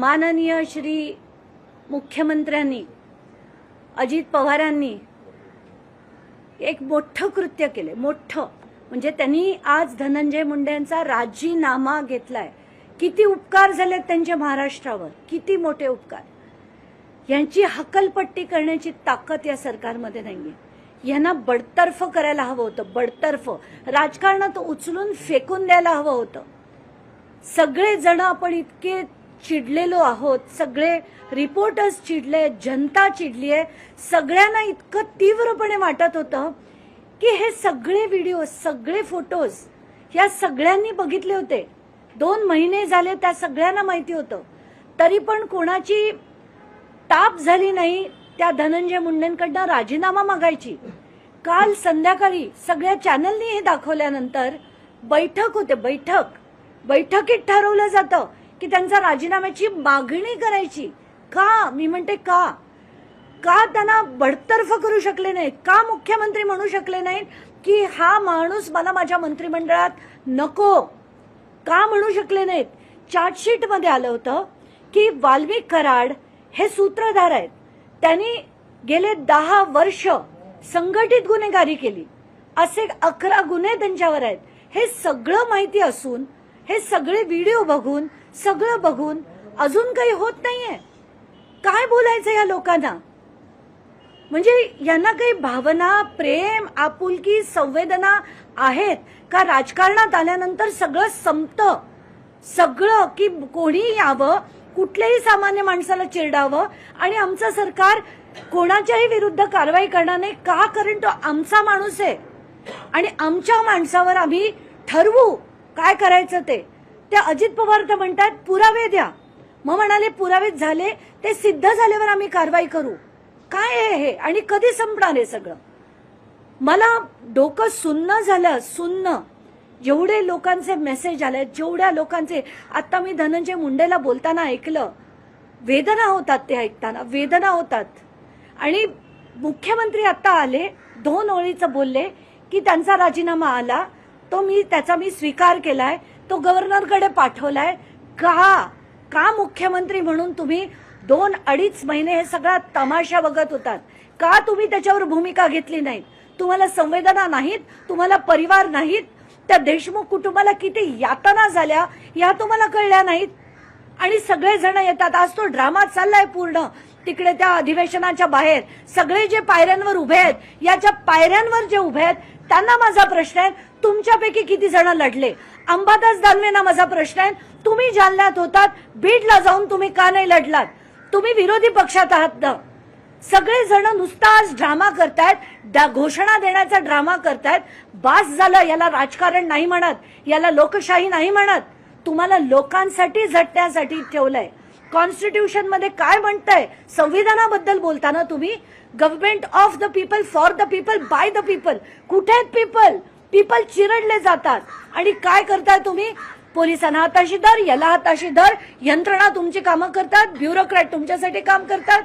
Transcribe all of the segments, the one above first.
माननीय श्री मुख्यमंत्र्यांनी अजित पवारांनी एक मोठं कृत्य केले मोठं. म्हणजे त्यांनी आज धनंजय मुंडेंचा राजीनामा घेतलाय. किती उपकार झालेत त्यांच्या महाराष्ट्रावर. किती मोठे उपकार. यांची हकलपट्टी करण्याची ताकद या सरकारमध्ये नाहीये. यांना बडतर्फ करायला हवं होतं. बडतर्फ. राजकारणात उचलून फेकून द्यायला हवं होतं. सगळेजण आपण इतके चिडलेलो आहोत. सगळे रिपोर्टर्स चिडले जनता चिडली आहे सगळ्यांना इतकं तीव्रपणे वाटत होतं की हे सगळे व्हिडिओ सगळे फोटोज या सगळ्यांनी बघितले होते. दोन महिने झाले त्या सगळ्यांना माहिती होतं. तरी पण कोणाची ताप झाली नाही त्या धनंजय मुंडेंकडनं राजीनामा मागायची. काल संध्याकाळी सगळ्या चॅनलनी हे दाखवल्यानंतर बैठक होते बैठक. बैठकीत ठरवलं जातं की त्यांचा राजीनाम्याची मागणी करायची. का? मी म्हणते का? का त्यांना बडतर्फ करू शकले नाहीत? का मुख्यमंत्री म्हणू शकले नाहीत की हा माणूस मला माझ्या मंत्रिमंडळात नको? का म्हणू शकले नाहीत? चार्जशीटमध्ये आलं होतं की वाल्मिक कराड हे सूत्रधार आहेत. त्यांनी गेले दहा वर्ष संघटित गुन्हेगारी केली. असे अकरा गुन्हे त्यांच्यावर आहेत. हे सगळं माहिती असून हे सगळे व्हिडिओ बघून सगळं बघून अजून काही होत नाहीये. काय बोलायचं या लोकांना? म्हणजे यांना काही भावना प्रेम आपुलकी संवेदना आहेत का? राजकारणात आल्यानंतर सगळं संपतं. सगळं की कोणी यावं कुठल्याही सामान्य माणसाला चिरडावं आणि आमचं सरकार कोणाच्याही विरुद्ध कारवाई करणार नाही. का? कारण तो आमचा माणूस आहे. आणि आमच्या माणसावर आम्ही ठरवू. काय करायचं ते? त्या अजित पवार तर म्हणतात पुरावे द्या. मग म्हणाले पुरावे झाले ते सिद्ध झाल्यावर आम्ही कारवाई करू. काय हे? आणि कधी संपणार हे सगळं? मला डोकं सुन्न झालं सुन्न. जेवढे लोकांचे मेसेज आले जेवढ्या लोकांचे आता मी धनंजय मुंडेला बोलताना ऐकलं वेदना होतात ते ऐकताना वेदना होतात. आणि मुख्यमंत्री आता आले दोन ओळीचं बोलले की त्यांचा राजीनामा आला तो मी त्याचा मी स्वीकार केलाय तो गव्हर्नरकडे पाठवलाय. का? का मुख्यमंत्री म्हणून तुम्ही दोन अडीच महिने हे सगळा तमाशा बघत होतात? का तुम्ही त्याच्यावर भूमिका घेतली नाही तुम्हाला संवेदना नाहीत? तुम्हाला परिवार नाहीत? त्या देशमुख कुटुंबाला किती यातना झाल्या या तुम्हाला कळल्या नाहीत? आणि सगळेजण येतात. आज तो ड्रामा चाललाय पूर्ण. तिकडे त्या अधिवेशनाच्या बाहेर. सगळे जे पायऱ्यांवर उभे आहेत याच्या पायऱ्यांवर जे उभे आहेत त्यांना माझा प्रश्न आहे तुमच्यापैकी किती जण लढले? अंबादास दानवेंना माझा प्रश्न आहे. तुम्ही जालन्यात होतात बीडला जाऊन तुम्ही का नाही लढलात? तुम्ही विरोधी पक्षात आहात ना. सगळे जण नुसता आज ड्रामा करतायत घोषणा देण्याचा ड्रामा करतायत. बास झालं याला राजकारण नाही म्हणत याला लोकशाही नाही म्हणत. तुम्हाला लोकांसाठी झटण्यासाठी ठेवलंय. कॉन्स्टिट्यूशनमध्ये काय म्हणतंय? संविधानाबद्दल बोलताना तुम्ही government of the people for the people by the people कुठे आहेत पीपल पीपल चिरडले जातात. आणि काय करताय तुम्ही? पोलिसांना हाताशी धर याला हाताशी धर यंत्रणा तुमची कामं करतात ब्युरोक्रॅट तुमच्यासाठी काम करतात.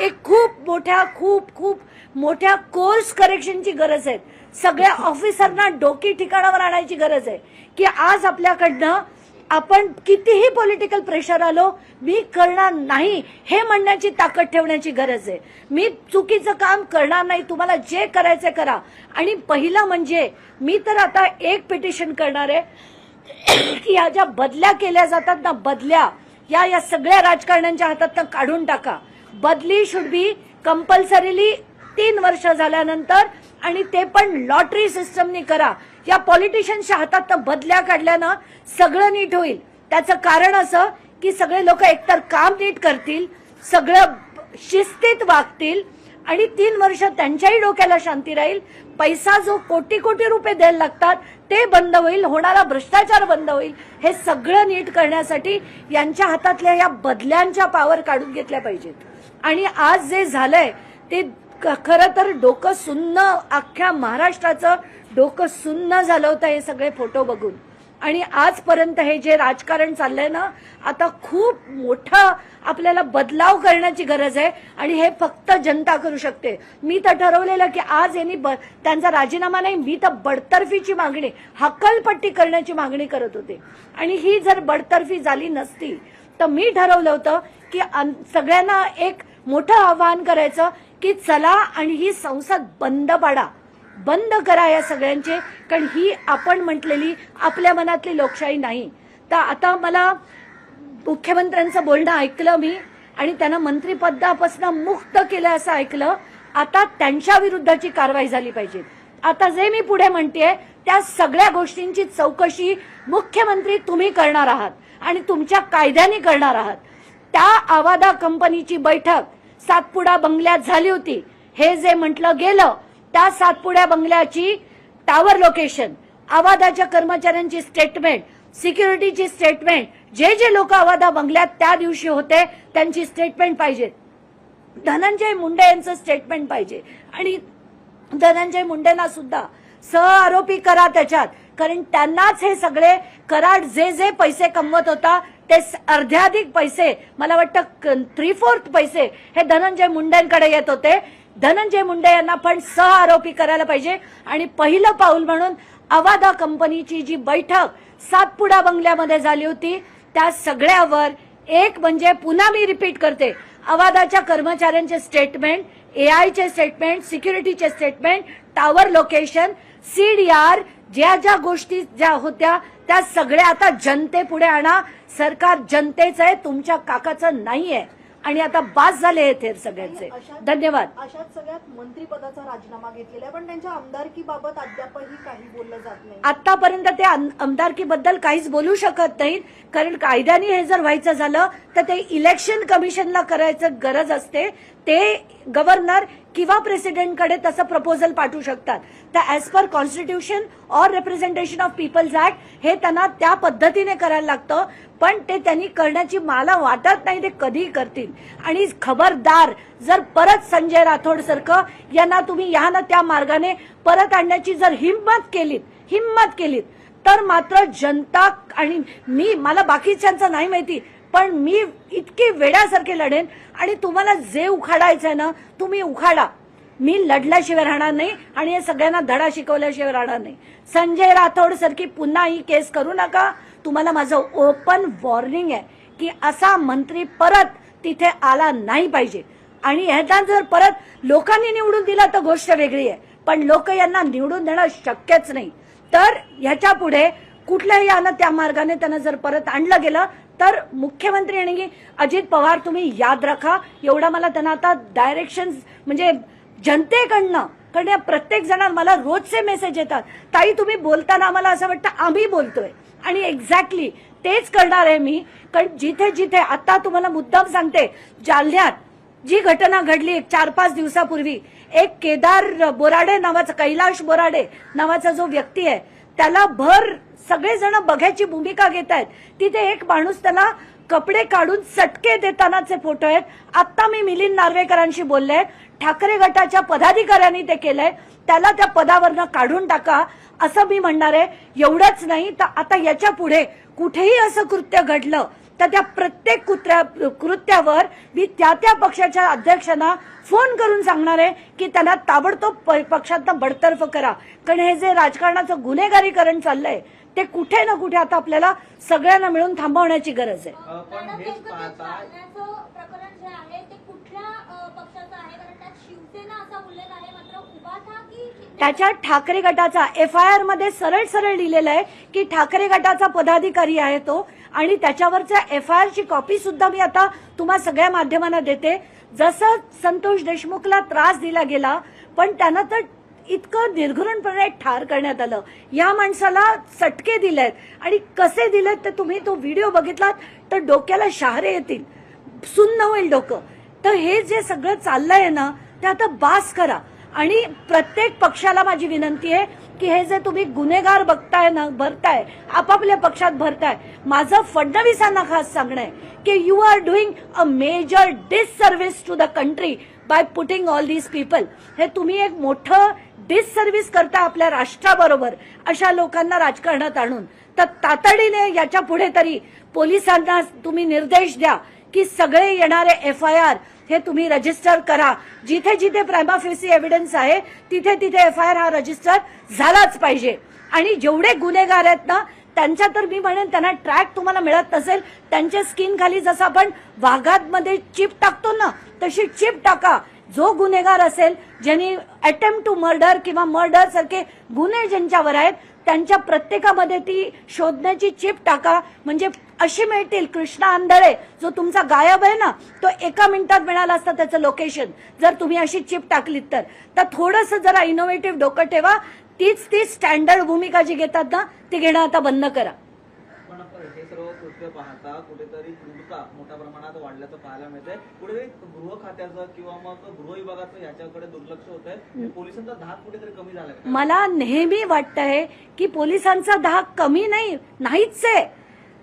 एक खूप मोठ्या खूप खूप मोठ्या कोर्स करेक्शनची गरज आहे. सगळ्या ऑफिसरना डोकी ठिकाणावर आणायची गरज आहे. की आज आपल्याकडनं आपण कितीही पॉलिटिकल प्रेशर आलो मी करणार नाही हे म्हणण्याची ताकद ठेवण्याची गरज आहे. मी चुकीचं काम करणार नाही तुम्हाला जे करायचं करा. आणि पहिलं म्हणजे मी तर आता एक पिटिशन करणार आहे की या ज्या बदल्या केल्या जातात ना बदल्या या या सगळ्या राजकारण्यांच्या हातात काढून टाका. बदली शुड बी कंपल्सरीली तीन वर्ष झाल्यानंतर आणि ते पण लॉटरी सिस्टमनी करा. या पॉलिटिशियनच्या हातात बदल्या काढल्यानं सगळं नीट होईल. त्याचं कारण असं की सगळे लोक एकतर काम नीट करतील सगळं शिस्तीत वागतील आणि तीन वर्ष त्यांच्याही डोक्याला शांती राहील. पैसा जो कोटी कोटी रुपये द्यायला लागतात ते बंद होईल होणारा भ्रष्टाचार बंद होईल हे सगळं नीट करण्यासाठी यांच्या हातातल्या या बदल्यांच्या पावर काढून घेतल्या पाहिजेत. आणि आज जे झालंय ते खरं तर डोकं सुन्न अख्ख्या महाराष्ट्राचं डोकं सुन्न झालं होतं हे सगळे फोटो बघून. आणि आजपर्यंत हे जे राजकारण चाललंय ना आता खूप मोठा आपल्याला बदलाव करण्याची गरज आहे आणि हे फक्त जनता करू शकते. मी तर ठरवलेलं की आज यांनी ब- त्यांचा राजीनामा नाही मी तर बडतर्फीची मागणी हकलपट्टी करण्याची मागणी करत होते. आणि ही जर बडतर्फी झाली नसती तर मी ठरवलं होतं की सगळ्यांना एक मोठं आवाहन करायचं की चला आणि ही संसद बंद पाडा. बंद करा या सगळ्यांचे कारण ही आपण म्हटलेली आपल्या मनातली लोकशाही नाही. तर आता मला मुख्यमंत्र्यांचं बोलणं ऐकलं मी आणि त्यांना मंत्रिपदापासून मुक्त केलं असं ऐकलं आता त्यांच्या विरुद्धची कारवाई झाली पाहिजे. आता जे मी पुढे म्हणतेय त्या सगळ्या गोष्टींची चौकशी मुख्यमंत्री तुम्ही करणार आहात आणि तुमच्या कायद्याने करणार आहात. त्या आवादा कंपनीची बैठक सातपुडा बंगल्यात झाली होती. हे जे म्हटलं गेलं त्या सातपुड्या बंगल्याची टावर लोकेशन आवादाच्या कर्मचाऱ्यांची स्टेटमेंट सिक्युरिटीची स्टेटमेंट जे जे लोक आवादा बंगल्यात त्या दिवशी होते त्यांची स्टेटमेंट पाहिजे. धनंजय मुंडे यांचं स्टेटमेंट पाहिजे. आणि धनंजय मुंडेंना सुद्धा सहआरोपी करा त्याच्यात. कारण त्यांनाच हे सगळे कराड जे जे पैसे कमवत होता ते अर्ध्याधिक पैसे मला वाटतं थ्री फोर्थ पैसे हे धनंजय मुंडेंकडे येत होते. धनंजय मुंडे यांना पण सह आरोपी करायला पाहिजे. आणि पहिलं पाऊल म्हणून अवादा कंपनीची जी बैठक सातपुडा बंगल्यामध्ये झाली होती त्या सगळ्यावर एक म्हणजे पुन्हा मी रिपीट करते. अवादाच्या कर्मचाऱ्यांचे स्टेटमेंट एआयचे स्टेटमेंट सिक्युरिटीचे स्टेटमेंट टावर लोकेशन सीडीआर ज्या ज्या गोष्टी ज्या होत्या त्या सगळ्या आता जनतेपुढे आणा. सरकार जनतेचं आहे तुमच्या काकाचं नाहीये. आणि आता बास झाले हे सगळ्यांचे. धन्यवाद. अशात सगळ्यात मंत्रीपदाचा राजीनामा घेतलेला आहे पण त्यांच्या आमदारकीबाबत अद्यापही काही बोललं जात नाही. आतापर्यंत ते आम- आमदारकीबद्दल काहीच बोलू शकत नाहीत कारण कायद्याने हे जर व्हायचं झालं तर ते इलेक्शन कमिशनला करायचं गरज असते. ते गव्हर्नर किंवा प्रेसिडेंटकडे तसं प्रपोजल पाठवू शकतात. तर as per constitution or representation of people's act हे त्यांना त्या पद्धतीने करायला लागतं पण ते त्यांनी करण्याची मला वाटत नाही ते कधी करतील. आणि खबरदार जर परत संजय राठोड सारखं यांना तुम्ही या ना त्या मार्गाने परत आणण्याची जर हिंमत केलीत हिंमत केलीत तर मात्र जनता आणि मी मला बाकीच्यांचं नाही माहिती पण मी इतकी वेड्यासारखे लढेन आणि तुम्हाला जे उखाडायचंय ना तुम्ही उखाडा. मी लढल्याशिवाय राहणार नाही आणि हे सगळ्यांना धडा शिकवल्याशिवाय राहणार नाही. संजय राठोड सारखी पुन्हा ही केस करू नका. तुम्हाला माझं ओपन वॉर्निंग आहे की असा मंत्री परत तिथे आला नाही पाहिजे. आणि ह्याचा जर परत लोकांनी निवडून दिला तर गोष्ट वेगळी आहे. पण लोक यांना निवडून देणं शक्यच नाही. तर ह्याच्या पुढे कुठल्याही यानं त्या मार्गाने त्यांना जर परत आणलं गेलं तर मुख्यमंत्री आणि अजित पवार तुम्ही याद राखा. एवढा मला त्यांना आता डायरेक्शन म्हणजे जनतेकडनं कारण या प्रत्येक जणांना मला रोजचे मेसेज येतात. ताई तुम्ही बोलताना आम्हाला असं वाटतं आम्ही बोलतोय. आणि एक्झॅक्टली तेच करणार आहे मी. कारण जिथे जिथे आता तुम्हाला मुद्दाम सांगते जालन्यात जी घटना घडली चार पाच दिवसापूर्वी एक केदार बोराडे नावाचा कैलाश बोराडे नावाचा जो व्यक्ती आहे त्याला भर सगळेजण बघ्याची भूमिका घेत आहेत तिथे एक माणूस त्याला कपडे काढून चटके देतानाचे फोटो आहेत. आत्ता मी मिलिंद नार्वेकरांशी बोलले ठाकरे गटाच्या पदाधिकाऱ्यांनी ते केलंय. त्याला त्या पदावरनं काढून टाका. असं मी म्हणणार आहे. एवढंच नाही तर आता याच्यापुढे कुठेही असं कृत्य घडलं तर त्या प्रत्येक कुत्र्या कृत्यावर मी त्या त्या पक्षाच्या अध्यक्षांना फोन करून सांगणार आहे की त्यांना ताबडतोब प- पक्षातनं बडतर्फ करा. कारण हे जे राजकारणाचं गुन्हेगारीकरण चाललंय ते कुठे ना कुठे आता आपल्याला सगळ्यांना मिळून थांबवण्याची गरज आहे. अ, पण मॅडम, हेच नेमकं ते पाहता जालन्याचं प्रकरण जे आहे ते कुठल्या अ, पक्षाचं आहे? कारण त्यात शिवसेना असा उल्लेख आहे मात्र उभाठा की त्याच्यात ठाकरे गटाचा एफ आय आरमध्ये सरळ सरळ लिहिलेलं आहे की ठाकरे गटाचा पदाधिकारी आहे तो आणि त्याच्यावरच्या एफ आय आरची कॉपी सुद्धा मी आता तुम्हा सगळ्या माध्यमांना देते. जसं संतोष देशमुखला त्रास दिला गेला पण त्यानं तर इतकं निर्घृणपणे ठार करण्यात आलं. या माणसाला चटके दिलेत. आणि कसे दिलेत तर तुम्ही तो व्हिडिओ बघितलात तर डोक्याला शहारे येतील. सुन्न होईल डोकं. तर हे जे सगळं चाललंय ना ते आता बास करा. आणि प्रत्येक पक्षाला माझी विनंती आहे की हे जे तुम्ही गुन्हेगार बघताय ना भरताय आपापल्या पक्षात भरताय माझं फडणवीसांना खास सांगणं आहे की you are doing a major disservice to the country by putting all these people हे तुम्ही एक मोठं डिससर्व्हिस करता आपल्या राष्ट्राबरोबर अशा लोकांना राजकारणात आणून. तर तातडीने याच्यापुढे तरी पोलिसांना तुम्ही निर्देश द्या की सगळे येणारे एफ आय आर हे तुम्ही रजिस्टर करा. जिथे जिथे प्रायमाफेसी एव्हिडन्स आहे तिथे तिथे एफ आय आर हा रजिस्टर झालाच पाहिजे. आणि जेवढे गुन्हेगार आहेत ना त्यांच्या तर मी म्हणेन त्यांना ट्रॅक तुम्हाला मिळत नसेल त्यांच्या स्किन खाली जसं आपण वाघातमध्ये चिप टाकतो ना तशी चिप टाका. जो गुन्हेगार असेल ज्यांनी अटेम्प्ट टू मर्डर किंवा मर्डर सारखे गुन्हे ज्यांच्यावर आहेत त्यांच्या प्रत्येकामध्ये ती शोधण्याची चिप टाका. म्हणजे अशी मिळतील. कृष्णा आंधळे जो तुमचा गायब आहे ना तो एका मिनिटात मिळाला असता त्याचं लोकेशन जर तुम्ही अशी चिप टाकलीत तर. तर थोडंसं जरा इनोव्हेटिव्ह डोकं ठेवा. तीच ती स्टँडर्ड भूमिका जी घेतात ना ती घेणं आता बंद करा. सर्व कृत्य पाहता कुठेतरी क्रूरता मोठ्या प्रमाणात वाढल्याचं पाहायला मिळतंय. कुठेतरी गृह खात्याचं किंवा मग गृह विभागाचं याच्याकडे दुर्लक्ष होत आहे पोलिसांचा धाक कुठेतरी कमी झालाय. का? मला नेहमी वाटतंय की पोलिसांचा धाक कमी नाही नाहीच आहे.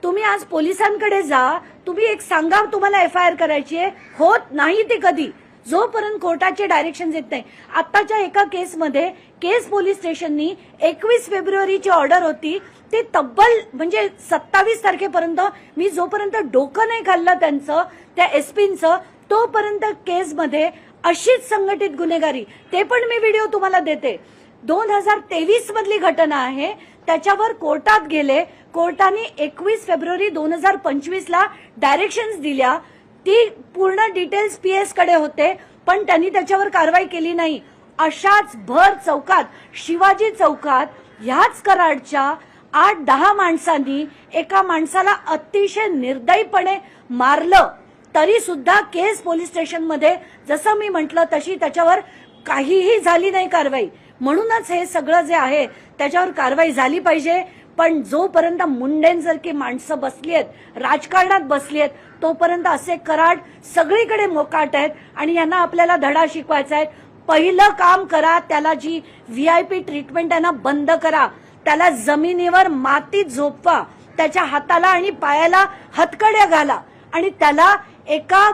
तुम्ही आज पोलिसांकडे जा तुम्ही एक सांगा तुम्हाला एफ आय आर करायची आहे. होत नाही ती कधी. जोपर्यंत कोर्टाचे डायरेक्शन येत नाही आत्ताच्या एका केसमध्ये केस पोलीस स्टेशननी एकवीस फेब्रुवारीची ऑर्डर होती ते तब्बल म्हणजे सत्तावीस तारखेपर्यंत मी जोपर्यंत डोकं नाही खाल्लं त्यांचं त्या एसपींचं तोपर्यंत केसमध्ये अशीच संघटित गुन्हेगारी. ते पण मी व्हिडिओ तुम्हाला देते. दोन हजार तेवीस मधली घटना आहे त्याच्यावर कोर्टात गेले कोर्टाने एकवीस फेब्रुवारी दोन हजार पंचवीस ला डायरेक्शन्स दिल्या ती पूर्ण डिटेल्स पीएसकडे होते पण त्यांनी त्याच्यावर कारवाई केली नाही. अशाच भर चौकात शिवाजी चौकात ह्याच कराडच्या आठ दहा माणसांनी एका माणसाला अतिशय निर्दयीपणे मारलं. तरी सुद्धा केस पोलीस स्टेशनमध्ये जसं मी म्हटलं तशी त्याच्यावर काहीही झाली नाही कारवाई. म्हणूनच हे सगळं जे आहे त्याच्यावर कारवाई झाली पाहिजे. पण जोपर्यंत मुंडेंसारखी माणसं बसली आहेत राजकारणात बसली आहेत तोपर्यंत असे कराड सगळीकडे मोकाट आहेत आणि यांना आपल्याला धडा शिकवायचा आहे. पहिलं काम करा त्याला जी व्हीआयपी ट्रीटमेंट आहे ना बंद करा. त्याला जमिनीवर मातीत झोपवा. त्याच्या हाताला आणि पायाला हतकड्या घाला. आणि त्याला एका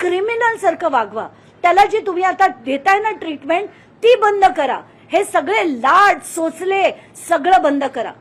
क्रिमिनल सारखं वागवा. त्याला जी तुम्ही आता देताय ना ट्रीटमेंट ती बंद करा. हे सगळे लाड सोचले सगळं बंद करा.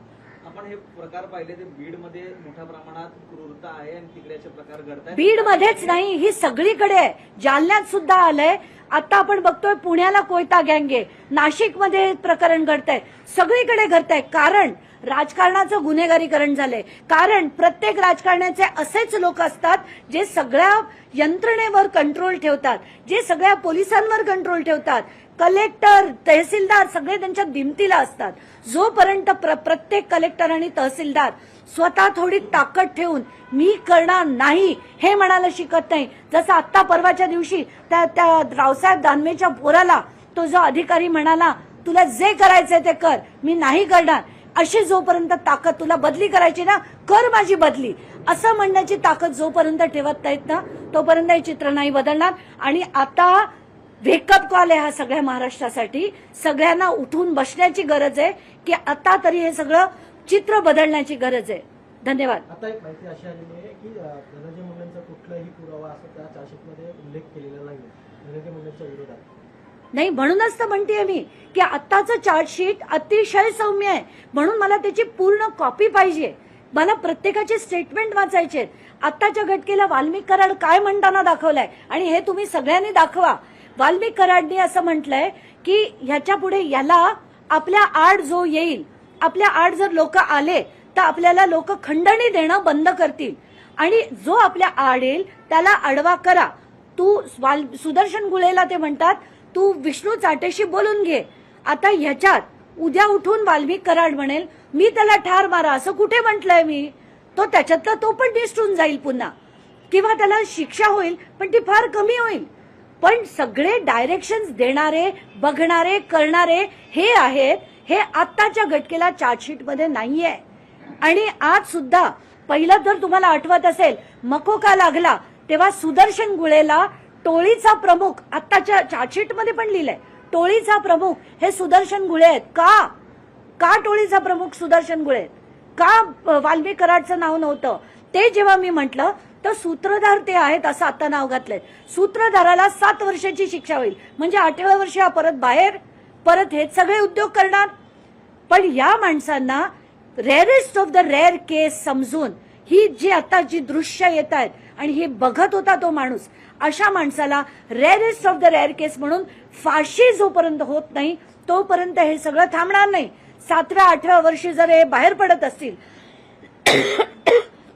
हे प्रकार पाहिले ते बीडमध्ये मोठ्या प्रमाणात क्रूरता आहे आणि तिकडे असे प्रकार घडतात बीड मध्येच नाही ही सगळीकडे आहे. जालन्यात सुद्धा आलंय. आता आपण बघतोय पुण्याला कोयता गँगे नाशिकमध्ये प्रकरण घडतंय. सगळीकडे घडतंय. कारण राजकारणाचं गुन्हेगारीकरण झालंय. कारण प्रत्येक राजकारण्याचे असेच लोक असतात जे सगळ्या यंत्रणेवर कंट्रोल ठेवतात. जे सगळ्या पोलिसांवर कंट्रोल ठेवतात. कलेक्टर तहसीलदार सगळे त्यांच्या दिमतीला असतात. जोपर्यंत प्र- प्रत्येक कलेक्टर आणि तहसीलदार स्वतः थोडी ताकद ठेवून मी करणार नाही हे म्हणायला शिकत नाही. जसं आत्ता परवाच्या दिवशी त्या त्या रावसाहेब दानवेच्या पोराला तो जो अधिकारी म्हणाला तुला जे करायचंय ते कर मी नाही करणार. अशी जोपर्यंत ताकद तुला बदली करायची ना कर माझी बदली. असं म्हणण्याची ताकद जोपर्यंत ठेवत नाहीत ना तोपर्यंत हे चित्र नाही बदलणार. आणि आता वेकअप कॉल आहे हा सगळ्या महाराष्ट्रासाठी. सगळ्यांना उठून बसण्याची गरज आहे की आता तरी हे सगळं चित्र बदलण्याची गरज आहे. धन्यवाद. आता एक माहिती अशी आलेली आहे की धनंजय मुंडेंचा कुठलाही पुरावा असं त्या चार्जशीटमध्ये उल्लेख केलेला नाही धनंजय मुंडेंच्या विरोधात. नाही म्हणूनच तर म्हणतेय मी की आत्ताचं चार्जशीट अतिशय सौम्य आहे. म्हणून मला त्याची पूर्ण कॉपी पाहिजे. मला प्रत्येकाचे स्टेटमेंट वाचायचे आत्ताच्या घटकेला वाल्मिक कराड काय म्हणताना दाखवलंय? आणि हे तुम्ही सगळ्यांनी दाखवा. वाल्मिक कराडनी असं म्हटलंय की ह्याच्या पुढे याला आपल्या आड जो येईल आपल्या आड जर लोक आले तर आपल्याला लोक खंडणी देणं बंद करतील. आणि जो आपल्या आड येईल त्याला आडवा करा. तू सुदर्शन गुळेला ते म्हणतात तू विष्णू चाटेशी बोलून घे. आता ह्याच्यात उद्या उठून वाल्मिक कराड म्हणेल मी त्याला ठार मारा. असं कुठे म्हटलंय मी? तो त्याच्यातला तो पण निष्ठून जाईल पुन्हा. किंवा त्याला शिक्षा होईल पण ती फार कमी होईल. पण सगळे डायरेक्शन देणारे बघणारे करणारे हे आहेत हे आत्ताच्या घटकेला चार्जशीटमध्ये नाहीये. आणि आज सुद्धा पहिलं जर तुम्हाला आठवत असेल मकोका लागला तेव्हा सुदर्शन गुळेला टोळीचा प्रमुख आत्ताच्या चार्जशीटमध्ये पण लिहिलंय टोळीचा प्रमुख हे सुदर्शन गुळे आहेत. का? का टोळीचा प्रमुख सुदर्शन गुळे का अ, कराडचं नाव नव्हतं? ते जेव्हा मी म्हटलं तर सूत्रधार ते आहेत असं आता नाव घातलंय. सूत्रधाराला सात वर्षाची शिक्षा होईल. म्हणजे आठव्या वर्षी हा परत बाहेर परत हे सगळे उद्योग करणार. पण या माणसांना rarest of the rare case समजून ही जी आता जी दृश्य येत आहेत आणि हे बघत होता तो माणूस अशा माणसाला rarest of the rare case म्हणून फाशी जोपर्यंत होत नाही तोपर्यंत हे सगळं थांबणार नाही. सातव्या आठव्या वर्षी जर हे बाहेर पडत असतील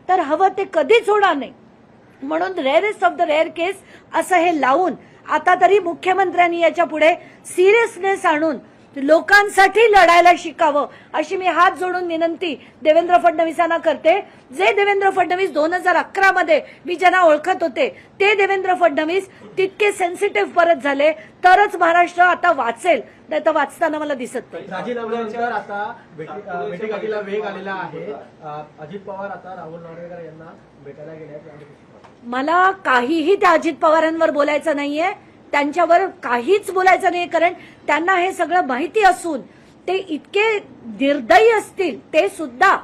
तर हवं ते कधीच होणार नाही. म्हणून rarest of the rare case असं हे लावून आता तरी मुख्यमंत्र्यांनी याच्यापुढे सिरियसनेस आणून लोकांसाठी लढायला शिकावं अशी मी हात जोडून विनंती देवेंद्र फडणवीसांना करते. जे देवेंद्र फडणवीस दोन हजार अकरा मध्ये मी ज्यांना ओळखत होते ते देवेंद्र फडणवीस तितके सेन्सिटिव्ह परत झाले. तरच महाराष्ट्र आता वाचेल. नाही तर वाचताना मला दिसत नाही. राजीनाम्यानंतर आता भेटीगाठीला वेग आलेला आहे. अजित पवार आता राहुल नार्वेकर यांना भेटायला गेले? मला काहीही त्या अजित पवारांवर बोलायचं नाहीये. त्यांच्यावर काहीच बोलायचं नाही कारण त्यांना हे सगळं माहिती असून ते इतके निर्दयी असतील ते सुद्धा.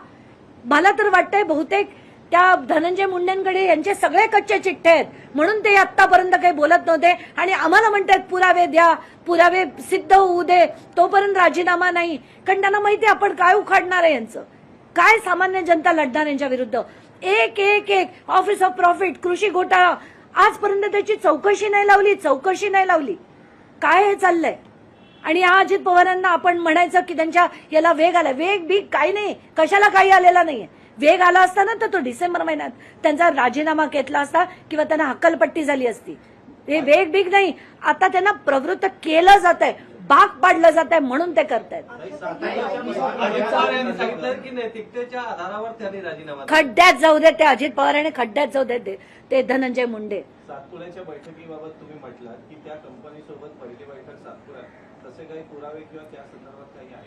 मला तर वाटतंय बहुतेक त्या धनंजय मुंडेंकडे यांचे सगळे कच्चे चिठ्ठे आहेत. म्हणून ते आतापर्यंत काही बोलत नव्हते. आणि आम्हाला म्हणतात पुरावे द्या पुरावे सिद्ध होऊ दे तोपर्यंत राजीनामा नाही. कारण त्यांना माहिती आहे आपण काय उखाडणार आहे यांचं? काय सामान्य जनता लढणार यांच्या विरुद्ध? एक एक एक ऑफिस ऑफ प्रॉफिट कृषी घोटाळा. आजपर्यंत त्याची चौकशी नाही लावली चौकशी नाही लावली. काय हे चाललंय? आणि या अजित पवारांना आपण म्हणायचं की त्यांच्या याला वेग आला वेग बी काही नाही. कशाला काही आलेला नाहीये. वेग आला असता ना तर तो डिसेंबर महिन्यात त्यांचा राजीनामा घेतला असता किंवा त्यांना हक्कलपट्टी झाली असती. हे वेग बिग नाही. आता त्यांना प्रवृत्त केलं जात आहे भाग पाडलं जात आहे म्हणून ते करतायत. खड्ड्यात जाऊ दे ते अजित पवार आणि खड्ड्यात जाऊ दे ते- ते धनंजय मुंडे. सातपुड्याच्या बैठकीबाबत तुम्ही म्हटलं की त्या कंपनीसोबत पहिली बैठक सातपुड्यात.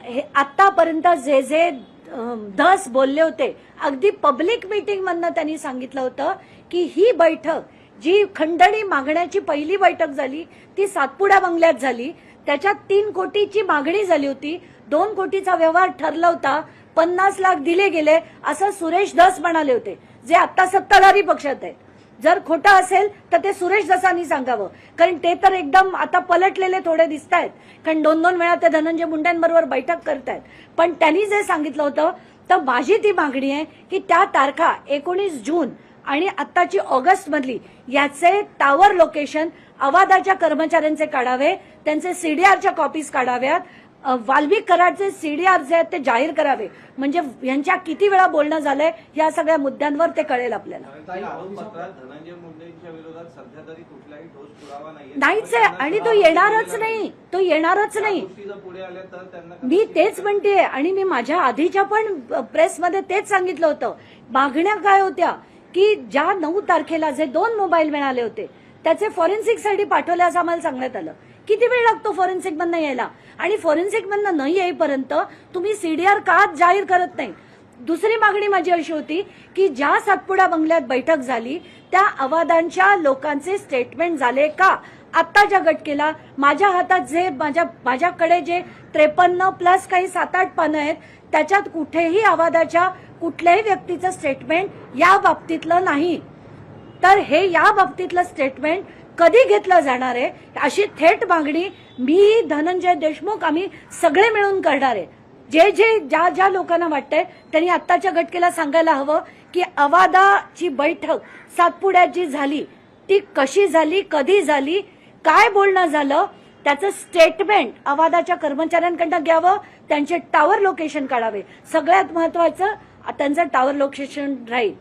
हे आतापर्यंत जे जे दस धस बोलले होते अगदी पब्लिक मीटिंग मधनं त्यांनी सांगितलं होतं की ही बैठक जी खंडणी मागण्याची पहिली बैठक झाली ती सातपुडा बंगल्यात झाली. त्याच्यात तीन कोटीची मागणी झाली होती. दोन कोटीचा व्यवहार ठरला होता. पन्नास लाख दिले गेले असं सुरेश धस म्हणाले होते जे आता सत्ताधारी पक्षात आहेत. जर खोटं असेल तर ते सुरेश दसांनी सांगावं. कारण ते तर एकदम आता पलटलेले थोडे दिसत आहेत कारण दोन दोन वेळा ते धनंजय मुंड्यांबरोबर बैठक करतायत. पण त्यांनी जे सांगितलं होतं तर माझी ती मागणी आहे की त्या तारखा एकोणीस जून आणि आत्ताची ऑगस्ट मधली याचे टावर लोकेशन अवादाच्या कर्मचाऱ्यांचे काढावे त्यांचे सीडीआरच्या कॉपीज काढाव्यात वाल्मिक कराडचे सीडीआर जे आहेत ते जाहीर करावे. म्हणजे यांच्या किती वेळा बोलणं झालंय या सगळ्या मुद्द्यांवर ते कळेल आपल्याला. नाहीच आहे आणि तो येणारच नाही. तो येणारच नाही. मी तेच म्हणते आणि मी माझ्या आधीच्या पण प्रेसमध्ये तेच सांगितलं होतं. मागण्या काय होत्या? की ज्या नऊ तारखेला जे दोन मोबाईल मिळाले होते त्याचे फॉरेन्सिकसाठी पाठवले असं आम्हाला सांगण्यात आलं. किती वेळ लागतो फॉरेन्सिक मधनं यायला? आणि फॉरेन्सिक मधनं न येईपर्यंत तुम्ही सीडीआर का जाहीर करत नाही? दुसरी मागणी माझी अशी होती की ज्या सातपुडा बंगल्यात बैठक झाली त्या अवादांच्या लोकांचे स्टेटमेंट झाले का? आत्ताच्या गटकेला माझ्या हातात जे माझ्या माझ्याकडे जे त्रेपन्न प्लस काही सात आठ पानं आहेत त्याच्यात कुठेही आवाजाच्या कुठल्याही व्यक्तीचं स्टेटमेंट या बाबतीतलं नाही. तर हे या बाबतीतलं स्टेटमेंट कधी घेतलं जाणार आहे? अशी थेट मागणी मी धनंजय देशमुख आम्ही सगळे मिळून करणार आहे. जे जे ज्या ज्या लोकांना वाटतंय त्यांनी आत्ताच्या घटकेला सांगायला हवं की अवादाची बैठक सातपुड्यात जी झाली. ती कशी झाली कधी झाली काय बोलणं झालं त्याचं स्टेटमेंट अवादाच्या कर्मचाऱ्यांकडनं घ्यावं त्यांचे टावर लोकेशन काढावे. सगळ्यात महत्वाचं त्यांचं टावर लोकेशन राहील.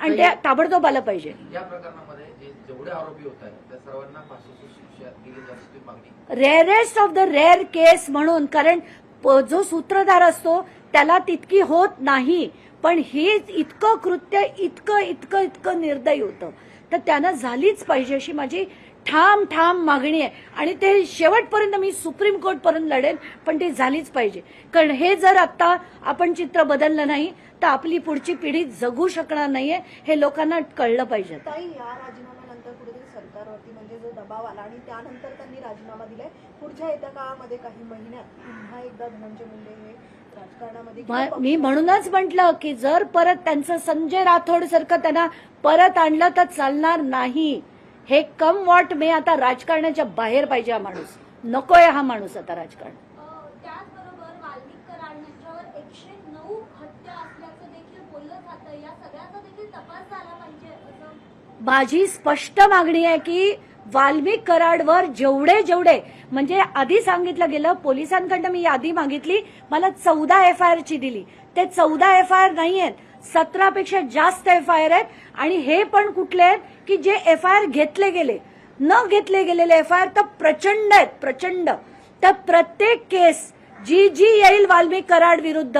आणि ते ताबडतोब आलं पाहिजे. Rarest of the rare case म्हणून कारण जो सूत्रधार असतो त्याला तितकी होत नाही. पण हे इतकं कृत्य इतकं इतकं इतकं निर्दयी होतं. तर त्यानं झालीच पाहिजे अशी माझी ठाम ठाम मागणी आहे. आणि ते शेवटपर्यंत मी सुप्रीम कोर्ट पर्यंत लढेल पण ती झालीच पाहिजे. कारण हे जर आता आपण चित्र बदललं नाही तर आपली पुढची पिढी जगू शकणार नाहीये हे लोकांना कळलं पाहिजे ताई या राजीनाम्यानंतर कुठेतरी सरकारवरती म्हणजे जो दबाव आला आणि त्यानंतर त्यांनी राजीनामा दिलाय. पुढच्या येत्या काळामध्ये काही महिन्यात पुन्हा एकदा धनंजय मुंडे हे राजकारणामध्ये म- म्हणूनच म्हटलं की जर परत त्यांचं संजय राठोड सारखं त्यांना परत आणलं तर चालणार नाही. हे कम वॉट मे आता राजकारणाच्या बाहेर पाहिजे हा माणूस. नकोय हा माणूस आता राजकारण. अ, त्याचबरोबर वाल्मिक कराड यांच्यावर एकशे नऊ हत्या असल्याचं देखील बोललं जातं. या सगळ्याचा देखील तपास झाला पाहिजे असं. माझी स्पष्ट मागणी आहे की वाल्मिक कराडवर जेवढे जेवढे म्हणजे आधी सांगितलं गेलं पोलिसांकडनं मी यादी मागितली मला चौदा एफ आय आरची दिली. ते चौदा एफ आय आर नाही आहेत सतरापेक्षा जास्त एफ आय आर आहेत आणि हे पण कुठले आहेत की जे एफ आय आर घेतले गेले. न घेतले गेलेले एफ आय आर तर प्रचंड आहेत प्रचंड. तर प्रत्येक केस जी जी येईल वाल्मिक कराड विरुद्ध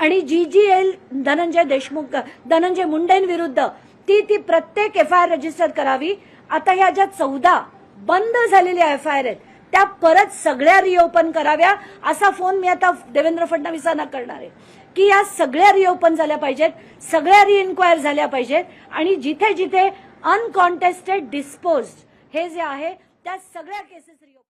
आणि जी जी येईल धनंजय देशमुख धनंजय मुंडेंविरुद्ध ती ती प्रत्येक एफ आय आर रजिस्टर करावी. आता ह्या ज्या चौदा बंद झालेल्या एफ आय आर आहेत त्या परत सगळ्या रिओपन कराव्या असा फोन मी आता देवेंद्र फडणवीसांना करणार आहे. की या सगळ्या रिओपन झाल्या पाहिजेत सगळ्या रिइन्क्वायर झाल्या पाहिजेत आणि जिथे जिथे अनकॉन्टेस्टेड डिस्पोज हे जे आहे त्या सगळ्या केसेस